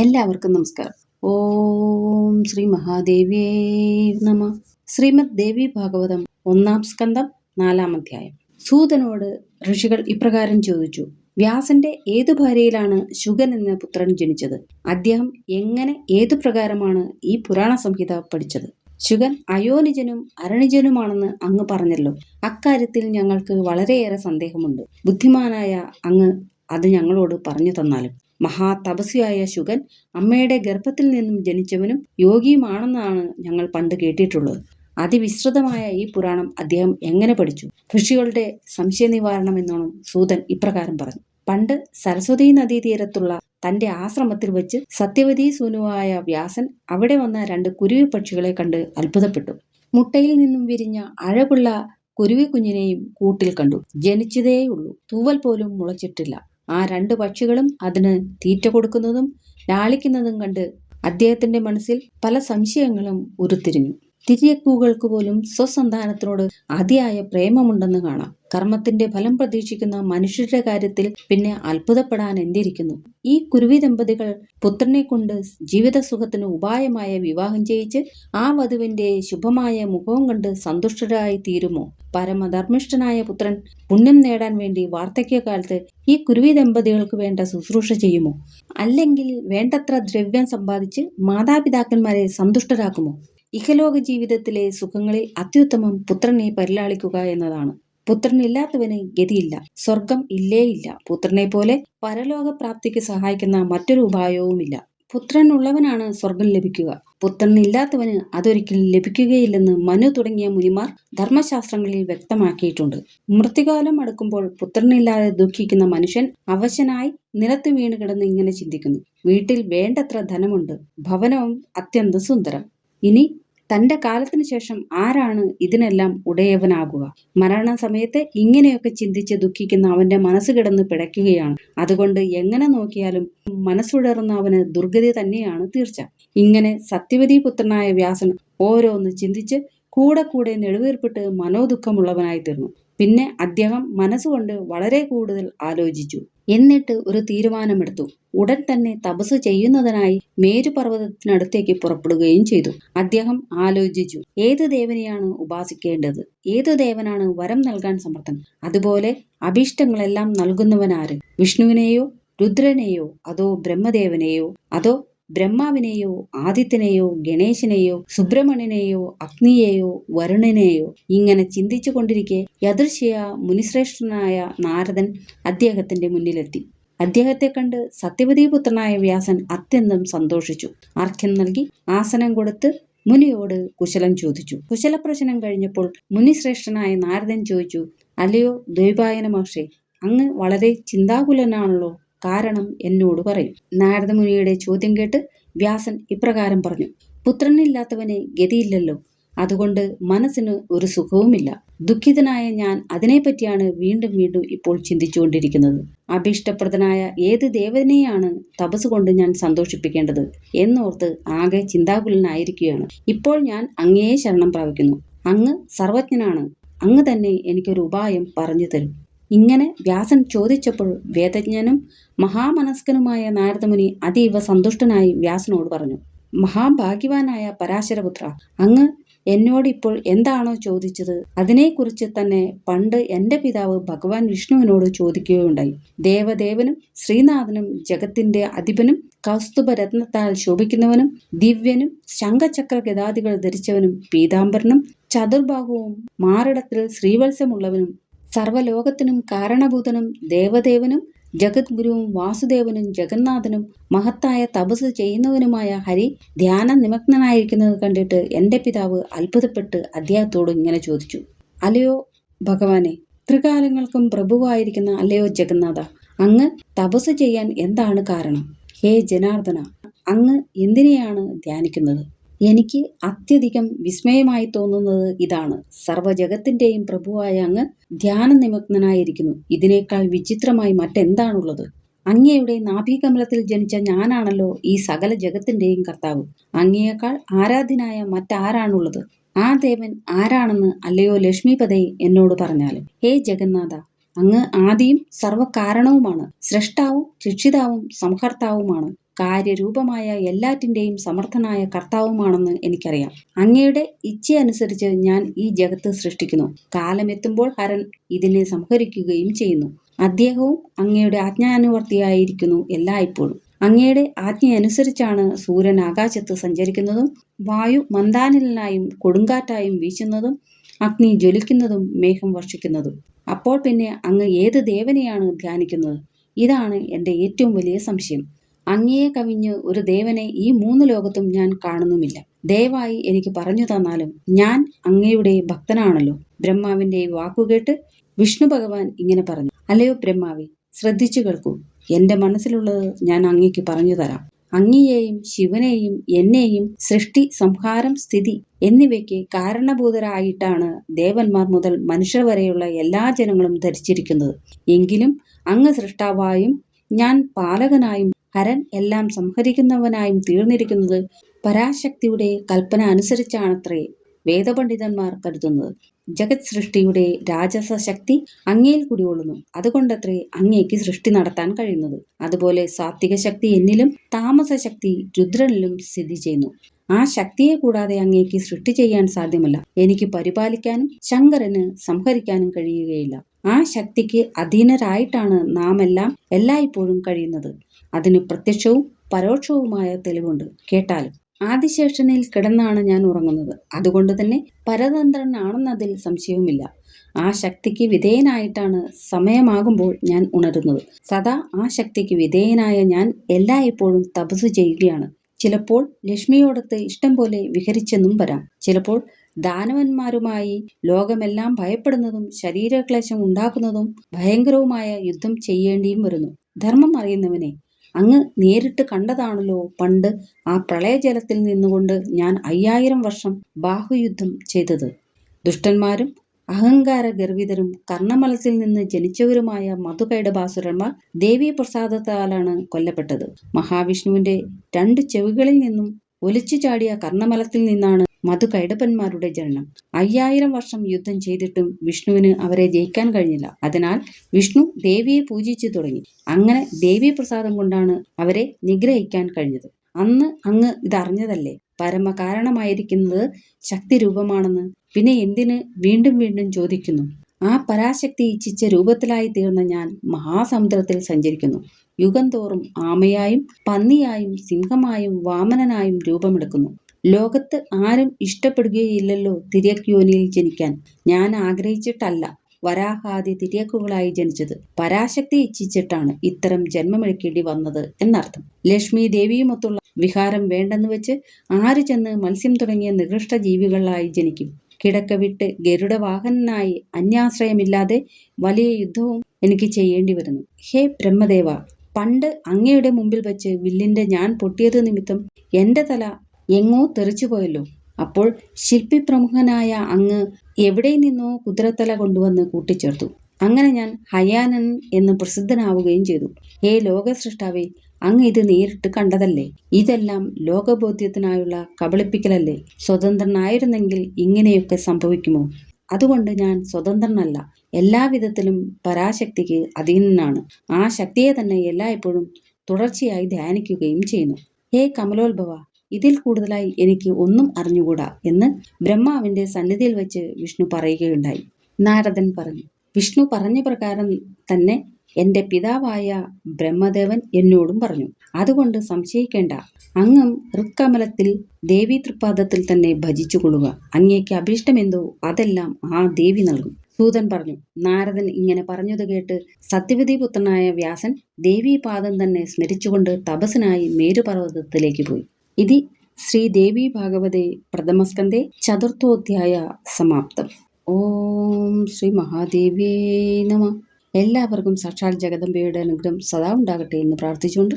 എല്ലാവർക്കും നമസ്കാരം. ഓം ശ്രീ മഹാദേവിയേ നമ. ശ്രീമദ് ദേവി ഭാഗവതം ഒന്നാം സ്കന്ധം നാലാം അധ്യായം. സൂതനോട് ഋഷികൾ ഇപ്രകാരം ചോദിച്ചു വ്യാസന്റെ ഏതു ഭാര്യയിലാണ് ശുഗൻ എന്ന പുത്രൻ ജനിച്ചത്? അദ്ദേഹം എങ്ങനെ ഏതു പ്രകാരമാണ് ഈ പുരാണ സംഹിത പഠിച്ചത്? ശുഗൻ അയോനിജനും അരണിജനുമാണെന്ന് അങ്ങ് പറഞ്ഞല്ലോ. അക്കാര്യത്തിൽ ഞങ്ങൾക്ക് വളരെയേറെ സന്ദേഹമുണ്ട്. ബുദ്ധിമാനായ അങ്ങ് അത് ഞങ്ങളോട് പറഞ്ഞു തന്നാലും മഹാതപസ്വിയായ ശുഗൻ അമ്മയുടെ ഗർഭത്തിൽ നിന്നും ജനിച്ചവനും യോഗിയുമാണെന്നാണ് ഞങ്ങൾ പണ്ട് കേട്ടിട്ടുള്ളത്. അതിവിസ്തൃതമായ ഈ പുരാണം അദ്ദേഹം എങ്ങനെ പഠിച്ചു? ഋഷികളുടെ സംശയ നിവാരണം എന്നോണം സൂതൻ ഇപ്രകാരം പറഞ്ഞു. പണ്ട് സരസ്വതി നദീതീരത്തുള്ള തന്റെ ആശ്രമത്തിൽ വെച്ച് സത്യവതി സൂനുവായ വ്യാസൻ അവിടെ വന്ന രണ്ട് കുരുവി പക്ഷികളെ കണ്ട് അത്ഭുതപ്പെട്ടു. മുട്ടയിൽ നിന്നും വിരിഞ്ഞ അഴകുള്ള കുരുവി കുഞ്ഞിനെയും കൂട്ടിൽ കണ്ടു. ജനിച്ചതേയുള്ളൂ. തൂവൽ പോലും മുളച്ചിട്ടില്ല. ആ രണ്ട് പക്ഷികളും അതിന് തീറ്റ കൊടുക്കുന്നതും ലാളിക്കുന്നതും കണ്ട് അദ്ദേഹത്തിന്റെ മനസ്സിൽ പല സംശയങ്ങളും ഉരുത്തിരിഞ്ഞു. തിരിയക്കൂകൾക്ക് പോലും സ്വസന്താനത്തിനോട് അതിയായ പ്രേമമുണ്ടെന്ന് കാണാം. കർമ്മത്തിന്റെ ഫലം പ്രതീക്ഷിക്കുന്ന മനുഷ്യരുടെ കാര്യത്തിൽ പിന്നെ അത്ഭുതപ്പെടാൻ എന്തിരിക്കുന്നു? ഈ കുരുവി ദമ്പതികൾ പുത്രനെ കൊണ്ട് ജീവിത സുഖത്തിന് ഉപായമായ വിവാഹം ചെയ്യിച്ച് ആ വധുവിന്റെ ശുഭമായ മുഖവും കണ്ട് സന്തുഷ്ടരായി തീരുമോ? പരമധർമ്മിഷ്ഠനായ പുത്രൻ പുണ്യം നേടാൻ വേണ്ടി വാർദ്ധക്യകാലത്ത് ഈ കുരുവി ദമ്പതികൾക്ക് വേണ്ട ശുശ്രൂഷ ചെയ്യുമോ? അല്ലെങ്കിൽ വേണ്ടത്ര ദ്രവ്യം സമ്പാദിച്ച് മാതാപിതാക്കന്മാരെ സന്തുഷ്ടരാക്കുമോ? ഇഹലോക ജീവിതത്തിലെ സുഖങ്ങളിൽ അത്യുത്തമം പുത്രനെ പരിലാളിക്കുക എന്നതാണ്. പുത്രനില്ലാത്തവന് ഗതിയില്ല സ്വർഗം ഇല്ലേയില്ല. ഇല്ല പുത്രനെ പോലെ പരലോക പ്രാപ്തിക്ക് സഹായിക്കുന്ന മറ്റൊരു ഉപായവുമില്ല. പുത്രൻ ഉള്ളവനാണ് സ്വർഗം ലഭിക്കുക. പുത്രനില്ലാത്തവന് അതൊരിക്കലും ലഭിക്കുകയില്ലെന്ന് മനു തുടങ്ങിയ മുനിമാർ ധർമ്മശാസ്ത്രങ്ങളിൽ വ്യക്തമാക്കിയിട്ടുണ്ട്. മൃത്യുകാലം അടുക്കുമ്പോൾ പുത്രനില്ലാതെ ദുഃഖിക്കുന്ന മനുഷ്യൻ അവശനായി നിലത്ത് വീണ് കിടന്ന് ഇങ്ങനെ ചിന്തിക്കുന്നു. വീട്ടിൽ വേണ്ടത്ര ധനമുണ്ട് ഭവനവും അത്യന്തം സുന്ദരം. ഇനി തന്റെ കാലത്തിന് ശേഷം ആരാണ് ഇതിനെല്ലാം ഉടയവനാകുക? മരണസമയത്ത് ഇങ്ങനെയൊക്കെ ചിന്തിച്ച് ദുഃഖിക്കുന്ന അവന്റെ മനസ്സ് കിടന്ന് പിടയ്ക്കുകയാണ്. അതുകൊണ്ട് എങ്ങനെ നോക്കിയാലും മനസ്സുടർന്ന അവന് ദുർഗതി തന്നെയാണ് തീർച്ച. ഇങ്ങനെ സത്യവതി പുത്രനായ വ്യാസൻ ഓരോന്ന് ചിന്തിച്ച് കൂടെ കൂടെ നെടുവീർപ്പിട്ട് മനോദുഃഖമുള്ളവനായി തീർന്നു. പിന്നെ അദ്ദേഹം മനസ്സുകൊണ്ട് വളരെ കൂടുതൽ ആലോചിച്ചു. എന്നിട്ട് ഒരു തീരുമാനമെടുത്തു. ഉടൻ തന്നെ തപസ് ചെയ്യുന്നതിനായി മേരുപർവതത്തിനടുത്തേക്ക് പുറപ്പെടുകയും ചെയ്തു. അദ്ദേഹം ആലോചിച്ചു ഏത് ദേവനെയാണ് ഉപാസിക്കേണ്ടത്? ഏതു ദേവനാണ് വരം നൽകാൻ സമർത്ഥൻ? അതുപോലെ അഭീഷ്ടങ്ങളെല്ലാം നൽകുന്നവനാര്? വിഷ്ണുവിനെയോ രുദ്രനെയോ അതോ ബ്രഹ്മദേവനെയോ? അതോ ബ്രഹ്മാവിനെയോ ആദിത്യനെയോ ഗണേശനെയോ സുബ്രഹ്മണ്യനെയോ അഗ്നിയെയോ വരുണനെയോ ഇങ്ങനെ ചിന്തിച്ചു കൊണ്ടിരിക്കെ യദൃശ്യ മുനിശ്രേഷ്ഠനായ നാരദൻ അദ്ദേഹത്തിന്റെ മുന്നിലെത്തി. അദ്ദേഹത്തെ കണ്ട് സത്യവതീപുത്രനായ വ്യാസൻ അത്യന്തം സന്തോഷിച്ചു. അർഘ്യം നൽകി ആസനം കൊടുത്ത് മുനിയോട് കുശലം ചോദിച്ചു. കുശലപ്രശ്നം കഴിഞ്ഞപ്പോൾ മുനിശ്രേഷ്ഠനായ നാരദൻ ചോദിച്ചു അല്ലയോ ദ്വൈപായന മഹർഷി അങ്ങ് വളരെ ചിന്താകുലനാണല്ലോ. കാരണം എന്നോട് പറയും. നാരദമുനിയുടെ ചോദ്യം കേട്ട് വ്യാസൻ ഇപ്രകാരം പറഞ്ഞു. പുത്രനില്ലാത്തവന് ഗതിയില്ലല്ലോ. അതുകൊണ്ട് മനസ്സിന് ഒരു സുഖവുമില്ല. ദുഃഖിതനായ ഞാൻ അതിനെപ്പറ്റിയാണ് വീണ്ടും വീണ്ടും ഇപ്പോൾ ചിന്തിച്ചുകൊണ്ടിരിക്കുന്നത്. അഭീഷ്ടപ്രദനായ ഏത് ദേവനെയാണ് തപസ് കൊണ്ട് ഞാൻ സന്തോഷിപ്പിക്കേണ്ടത് എന്നോർത്ത് ആകെ ചിന്താകുലനായിരിക്കുകയാണ്. ഇപ്പോൾ ഞാൻ അങ്ങയെ ശരണം പ്രാപിക്കുന്നു. അങ്ങ് സർവജ്ഞനാണ്. അങ്ങ് തന്നെ എനിക്കൊരു ഉപായം പറഞ്ഞു തരും. ഇങ്ങനെ വ്യാസൻ ചോദിച്ചപ്പോൾ വേദജ്ഞനും മഹാമനസ്കനുമായ നാരദമുനി അതീവ സന്തുഷ്ടനായി വ്യാസനോട് പറഞ്ഞു മഹാഭാഗ്യവാനായ പരാശരപുത്ര അങ്ങ് എന്നോട് ഇപ്പോൾ എന്താണോ ചോദിച്ചത് അതിനെക്കുറിച്ച് തന്നെ പണ്ട് എന്റെ പിതാവ് ഭഗവാൻ വിഷ്ണുവിനോട് ചോദിക്കുകയുണ്ടായി. ദേവദേവനും ശ്രീനാഥനും ജഗത്തിന്റെ അധിപനും കൗസ്തുഭരത്നത്താൽ ശോഭിക്കുന്നവനും ദിവ്യനും ശംഖചക്ര ഗതാദികൾ ധരിച്ചവനും പീതാംബരനും ചതുർഭാഗവും മാറിടത്തിൽ ശ്രീവത്സമുള്ളവനും സർവലോകത്തിനും കാരണഭൂതനും ദേവദേവനും ജഗദ്ഗുരുവും വാസുദേവനും ജഗന്നാഥനും മഹത്തായ തപസ് ചെയ്യുന്നവനുമായ ഹരി ധ്യാന നിമഗ്നനായിരിക്കുന്നത് കണ്ടിട്ട് എന്റെ പിതാവ് അത്ഭുതപ്പെട്ട് അദ്ദേഹത്തോട് ഇങ്ങനെ ചോദിച്ചു. അല്ലയോ ഭഗവാനെ ത്രികാലങ്ങൾക്കും പ്രഭുവായിരിക്കുന്ന അല്ലയോ ജഗന്നാഥ അങ്ങ് തപസ് ചെയ്യാൻ എന്താണ് കാരണം? ഹേ ജനാർദ്ദന അങ്ങ് എന്തിനെയാണ് ധ്യാനിക്കുന്നത്? എനിക്ക് അത്യധികം വിസ്മയമായി തോന്നുന്നത് ഇതാണ്. സർവജഗത്തിന്റെയും പ്രഭുവായ അങ്ങ് ധ്യാന നിമഗ്നനായിരിക്കുന്നു ഇതിനേക്കാൾ വിചിത്രമായി മറ്റെന്താണുള്ളത്? അങ്ങയുടെ നാഭികമലത്തിൽ ജനിച്ച ഞാനാണല്ലോ ഈ സകല ജഗത്തിന്റെയും കർത്താവ്. അങ്ങയേക്കാൾ ആരാധ്യനായ മറ്റാരാണുള്ളത്? ആ ദേവൻ ആരാണെന്ന് അല്ലയോ ലക്ഷ്മിപതേ എന്നോട് പറഞ്ഞാലും? ഹേ ജഗന്നാഥ അങ്ങ് ആദിയും സർവകാരണവുമാണ് സൃഷ്ടാവും രക്ഷിതാവും സംഹർത്താവുമാണ്. കാര്യരൂപമായ എല്ലാറ്റിന്റെയും സമർത്ഥനായ കർത്താവുമാണെന്ന് എനിക്കറിയാം. അങ്ങയുടെ ഇച്ഛയനുസരിച്ച് ഞാൻ ഈ ജഗത്ത് സൃഷ്ടിക്കുന്നു. കാലമെത്തുമ്പോൾ ഹരൻ ഇതിനെ സംഹരിക്കുകയും ചെയ്യുന്നു. അദ്ദേഹവും അങ്ങയുടെ ആജ്ഞാനുവർത്തിയായിരിക്കുന്നു എല്ലായ്പ്പോഴും. അങ്ങയുടെ ആജ്ഞയനുസരിച്ചാണ് സൂര്യൻ ആകാശത്ത് സഞ്ചരിക്കുന്നതും വായു മന്ദാനിലനായും കൊടുങ്കാറ്റായും വീശുന്നതും അഗ്നി ജ്വലിക്കുന്നതും മേഘം വർഷിക്കുന്നതും. അപ്പോൾ പിന്നെ അങ്ങ് ഏത് ദേവനെയാണ് ധ്യാനിക്കുന്നത്? ഇതാണ് എന്റെ ഏറ്റവും വലിയ സംശയം. അങ്ങയെ കവിഞ്ഞ് ഒരു ദേവനെ ഈ മൂന്ന് ലോകത്തും ഞാൻ കാണുന്നുമില്ല. ദയവായി എനിക്ക് പറഞ്ഞു തന്നാലും ഞാൻ അങ്ങയുടെ ഭക്തനാണല്ലോ. ബ്രഹ്മാവിന്റെ വാക്കുകേട്ട് വിഷ്ണു ഭഗവാൻ ഇങ്ങനെ പറഞ്ഞു. അല്ലയോ ബ്രഹ്മാവി ശ്രദ്ധിച്ചു കേൾക്കൂ. എന്റെ മനസ്സിലുള്ളത് ഞാൻ അങ്ങയ്ക്ക് പറഞ്ഞു തരാം. അങ്ങയെയും ശിവനെയും എന്നെയും സൃഷ്ടി സംഹാരം സ്ഥിതി എന്നിവയ്ക്ക് കാരണഭൂതരായിട്ടാണ് ദേവന്മാർ മുതൽ മനുഷ്യർ വരെയുള്ള എല്ലാ ജനങ്ങളും ധരിച്ചിരിക്കുന്നത്. എങ്കിലും അങ്ങ് സൃഷ്ടാവായും ഞാൻ പാലകനായും ഹരൻ എല്ലാം സംഹരിക്കുന്നവനായും തീർന്നിരിക്കുന്നത് പരാശക്തിയുടെ കൽപ്പന അനുസരിച്ചാണത്രേ വേദപണ്ഡിതന്മാർ കരുതുന്നത്. ജഗത് സൃഷ്ടിയുടെ രാജസ ശക്തി അങ്ങയിൽ കുടികൊള്ളുന്നു അതുകൊണ്ടത്രേ അങ്ങേക്ക് സൃഷ്ടി നടത്താൻ കഴിയുന്നത്. അതുപോലെ സാത്വിക ശക്തി എന്നിലും താമസ ശക്തി രുദ്രനിലും സ്ഥിതി ചെയ്യുന്നു. ആ ശക്തിയെ കൂടാതെ അങ്ങേക്ക് സൃഷ്ടി ചെയ്യാൻ സാധ്യമല്ല. എനിക്ക് പരിപാലിക്കാനും ശങ്കരന് സംഹരിക്കാനും കഴിയുകയില്ല. ആ ശക്തിക്ക് അധീനരായിട്ടാണ് നാം എല്ലാം എല്ലായ്പ്പോഴും കഴിയുന്നത്. അതിന് പ്രത്യക്ഷവും പരോക്ഷവുമായ തെളിവുണ്ട്. കേട്ടാലും ആദിശേഷനിൽ കിടന്നാണ് ഞാൻ ഉറങ്ങുന്നത്. അതുകൊണ്ട് തന്നെ പരതന്ത്രനാണെന്നതിൽ സംശയവുമില്ല. ആ ശക്തിക്ക് വിധേയനായിട്ടാണ് സമയമാകുമ്പോൾ ഞാൻ ഉണരുന്നത്. സദാ ആ ശക്തിക്ക് വിധേയനായ ഞാൻ എല്ലായ്പ്പോഴും തപസ് ചെയ്യുകയാണ്. ചിലപ്പോൾ ലക്ഷ്മിയോടത്ത് ഇഷ്ടം പോലെ വിഹരിച്ചെന്നും വരാം. ചിലപ്പോൾ ദാനവന്മാരുമായി ലോകമെല്ലാം ഭയപ്പെടുന്നതും ശരീരക്ലേശം ഉണ്ടാക്കുന്നതും ഭയങ്കരവുമായ യുദ്ധം ചെയ്യേണ്ടിയും വരുന്നു. ധർമ്മം അറിയുന്നവനെ അങ്ങ് നേരിട്ട് കണ്ടതാണല്ലോ. പണ്ട് ആ പ്രളയജലത്തിൽ നിന്നുകൊണ്ട് ഞാൻ അയ്യായിരം വർഷം ബാഹുയുദ്ധം ചെയ്തത്. ദുഷ്ടന്മാരും അഹങ്കാര ഗർവിതരും കർണമലത്തിൽ നിന്ന് ജനിച്ചവരുമായ മധുകൈടഭാസുരന്മാർ ദേവീ പ്രസാദത്താലാണ് കൊല്ലപ്പെട്ടത്. മഹാവിഷ്ണുവിന്റെ രണ്ട് ചെവികളിൽ നിന്നും ഒലിച്ചു ചാടിയ കർണമലത്തിൽ നിന്നാണ് മധുകൈടപ്പന്മാരുടെ ജനനം. അയ്യായിരം വർഷം യുദ്ധം ചെയ്തിട്ടും വിഷ്ണുവിന് അവരെ ജയിക്കാൻ കഴിഞ്ഞില്ല. അതിനാൽ വിഷ്ണു ദേവിയെ പൂജിച്ചു തുടങ്ങി. അങ്ങനെ ദേവി പ്രസാദം കൊണ്ടാണ് അവരെ നിഗ്രഹിക്കാൻ കഴിഞ്ഞത്. അന്ന് അങ്ങ് ഇതറിഞ്ഞതല്ലേ? പരമ കാരണമായിരിക്കുന്നത് ശക്തി രൂപമാണെന്ന് പിന്നെ എന്തിന് വീണ്ടും വീണ്ടും ചോദിക്കുന്നു. ആ പരാശക്തി ഇച്ഛിച്ച രൂപത്തിലായി തീർന്ന ഞാൻ മഹാസമുദ്രത്തിൽ സഞ്ചരിക്കുന്നു. യുഗം തോറും ആമയായും പന്നിയായും സിംഹമായും വാമനനായും രൂപമെടുക്കുന്നു. ലോകത്ത് ആരും ഇഷ്ടപ്പെടുകയില്ലല്ലോ തിര്യക്യോനിയിൽ ജനിക്കാൻ. ഞാൻ ആഗ്രഹിച്ചിട്ടല്ല വരാഹാദി തിര്യക്കുകളായി ജനിച്ചത്. പരാശക്തി ഇച്ഛിച്ചിട്ടാണ് ഇത്തരം ജന്മമെടുക്കേണ്ടി വന്നത് എന്നർത്ഥം. ലക്ഷ്മി ദേവിയുമൊത്തുള്ള വിഹാരം വേണ്ടെന്ന് വെച്ച് ആര് ചെന്ന് മത്സ്യം തുടങ്ങിയ നികൃഷ്ട ജീവികളായി ജനിക്കും. കിടക്ക വിട്ട് ഗരുഡ വാഹനനായി അന്യാശ്രയമില്ലാതെ വലിയ യുദ്ധവും എനിക്ക് ചെയ്യേണ്ടി വരുന്നു. ഹേ ബ്രഹ്മദേവ പണ്ട് അങ്ങയുടെ മുമ്പിൽ വെച്ച് വില്ലിന്റെ ഞാൻ പൊട്ടിയത് നിമിത്തം എന്റെ തല എങ്ങോ തെറിച്ചുപോയല്ലോ അപ്പോൾ ശില്പി പ്രമുഖനായ അങ്ങ് എവിടെ നിന്നോ കുതിരത്തല കൊണ്ടുവന്ന് കൂട്ടിച്ചേർത്തു. അങ്ങനെ ഞാൻ ഹയാനൻ എന്ന് പ്രസിദ്ധനാവുകയും ചെയ്തു. ഹേ ലോകസൃഷ്ടാവേ അങ്ങ് ഇത് നേരിട്ട് കണ്ടതല്ലേ? ഇതെല്ലാം ലോകബോധ്യത്തിനായുള്ള കബളിപ്പിക്കലല്ലേ? സ്വതന്ത്രനായിരുന്നെങ്കിൽ ഇങ്ങനെയൊക്കെ സംഭവിക്കുമോ? അതുകൊണ്ട് ഞാൻ സ്വതന്ത്രനല്ല. എല്ലാവിധത്തിലും പരാശക്തിക്ക് അധീനനാണ്. ആ ശക്തിയെ തന്നെ എല്ലായ്പ്പോഴും തുടർച്ചയായി ധ്യാനിക്കുകയും ചെയ്യുന്നു. ഹേ കമലോത്ഭവ ഇതിൽ കൂടുതലായി എനിക്ക് ഒന്നും അറിഞ്ഞുകൂടാ എന്ന് ബ്രഹ്മാവിന്റെ സന്നിധിയിൽ വെച്ച് വിഷ്ണു പറയുകയുണ്ടായി. നാരദൻ പറഞ്ഞു വിഷ്ണു പറഞ്ഞ പ്രകാരം തന്നെ എന്റെ പിതാവായ ബ്രഹ്മദേവൻ എന്നോടും പറഞ്ഞു. അതുകൊണ്ട് സംശയിക്കേണ്ട. അങ്ങും ഋക്കമലത്തിൽ ദേവി തൃപ്പാദത്തിൽ തന്നെ ഭജിച്ചുകൊള്ളുക അങ്ങേക്ക് അഭീഷ്ടമെന്തോ അതെല്ലാം ആ ദേവി നൽകും. സൂതൻ പറഞ്ഞു നാരദൻ ഇങ്ങനെ പറഞ്ഞത് കേട്ട് സത്യവതി പുത്രനായ വ്യാസൻ ദേവീപാദം തന്നെ സ്മരിച്ചുകൊണ്ട് തപസ്സിനായി മേരുപർവതത്തിലേക്ക് പോയി. ഇതി ശ്രീദേവി భాగవతే ప్రథమస్కందే ചതുർത്ഥോധ്യായ സമാപ്തം. ഓം ശ്രീ മഹാദേവേ നമ. എല്ലാവർക്കും സാക്ഷാൽ ജഗദംബയുടെ അനുഗ്രഹം സദാ ഉണ്ടാകട്ടെ എന്ന് പ്രാർത്ഥിച്ചുകൊണ്ട്